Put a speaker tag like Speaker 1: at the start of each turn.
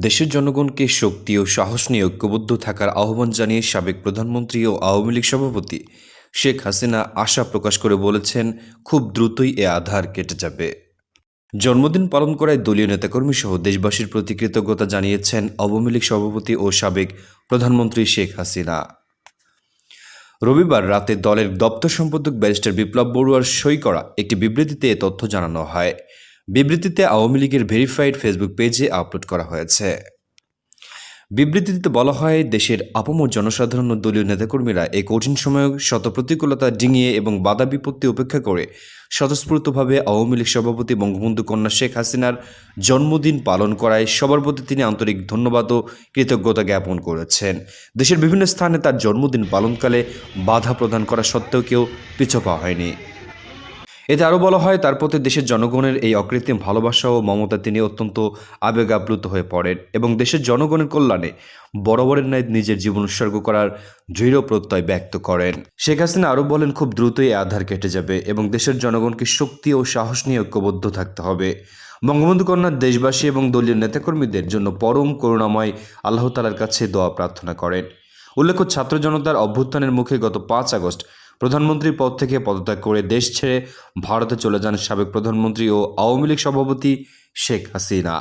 Speaker 1: দেশের জনগণকে শক্তি ও সাহস নিয়ে ঐক্যবদ্ধ থাকার আহ্বান জানিয়ে সাবেক প্রধানমন্ত্রী ও আওয়ামী লীগ সভাপতি শেখ হাসিনা আশা প্রকাশ করে বলেছেন, খুব দ্রুতই এ আধার কেটে যাবে। জন্মদিন পালন করায় দলীয় নেতাকর্মী সহ দেশবাসীর প্রতি কৃতজ্ঞতা জানিয়েছেন আওয়ামী লীগ সভাপতি ও সাবেক প্রধানমন্ত্রী শেখ হাসিনা। রবিবার রাতে দলের দপ্তর সম্পাদক ব্যারিস্টার বিপ্লব বড়ুয়ার সই করা একটি বিবৃতিতে এ তথ্য জানানো হয়। বিবৃতিতে আওয়ামী লীগের ভেরিফাইড ফেসবুক পেজে আপলোড করা হয়েছে। বিবৃতিতে বলা হয়, দেশের আপামর জনসাধারণ দলীয় নেতাকর্মীরা এই কঠিন সময়ে শত প্রতিকূলতা ডিঙিয়ে এবং বাধা বিপত্তি উপেক্ষা করে স্বতঃস্ফূর্তভাবে আওয়ামী লীগ সভাপতি বঙ্গবন্ধু কন্যা শেখ হাসিনার জন্মদিন পালন করায় সবার প্রতি তিনি আন্তরিক ধন্যবাদ ও কৃতজ্ঞতা জ্ঞাপন করেছেন। দেশের বিভিন্ন স্থানে তার জন্মদিন পালনকালে বাধা প্রদান করা সত্ত্বেও কেউ পিছপা হয়নি। এতে আরও বলা হয়, তার প্রতি দেশের জনগণের এই অকৃত্রিম ভালোবাসা ও মমতা তিনি অত্যন্ত আবেগ আপ্লুত হয়ে পড়েন এবং দেশের জনগণের কল্যাণে বরাবরের ন্যায় নিজের জীবন উৎসর্গ করার দৃঢ় প্রত্যয় ব্যক্ত করেন। শেখ হাসিনা আরও বলেন, খুব দ্রুতই এই আধার কেটে যাবে এবং দেশের জনগণকে শক্তি ও সাহস নিয়ে ঐক্যবদ্ধ থাকতে হবে। বঙ্গবন্ধু কন্যার দেশবাসী এবং দলীয় নেতাকর্মীদের জন্য পরম করুণাময় আল্লাহ তালার কাছে দোয়া প্রার্থনা করেন। উল্লেখ্য, ছাত্র জনতার অভ্যুত্থানের মুখে গত পাঁচ আগস্ট প্রধানমন্ত্রীর পদ থেকে পদত্যাগ করে দেশ ছেড়ে ভারতে চলে যান সাবেক প্রধানমন্ত্রী ও আওয়ামী লীগ সভাপতি শেখ হাসিনা।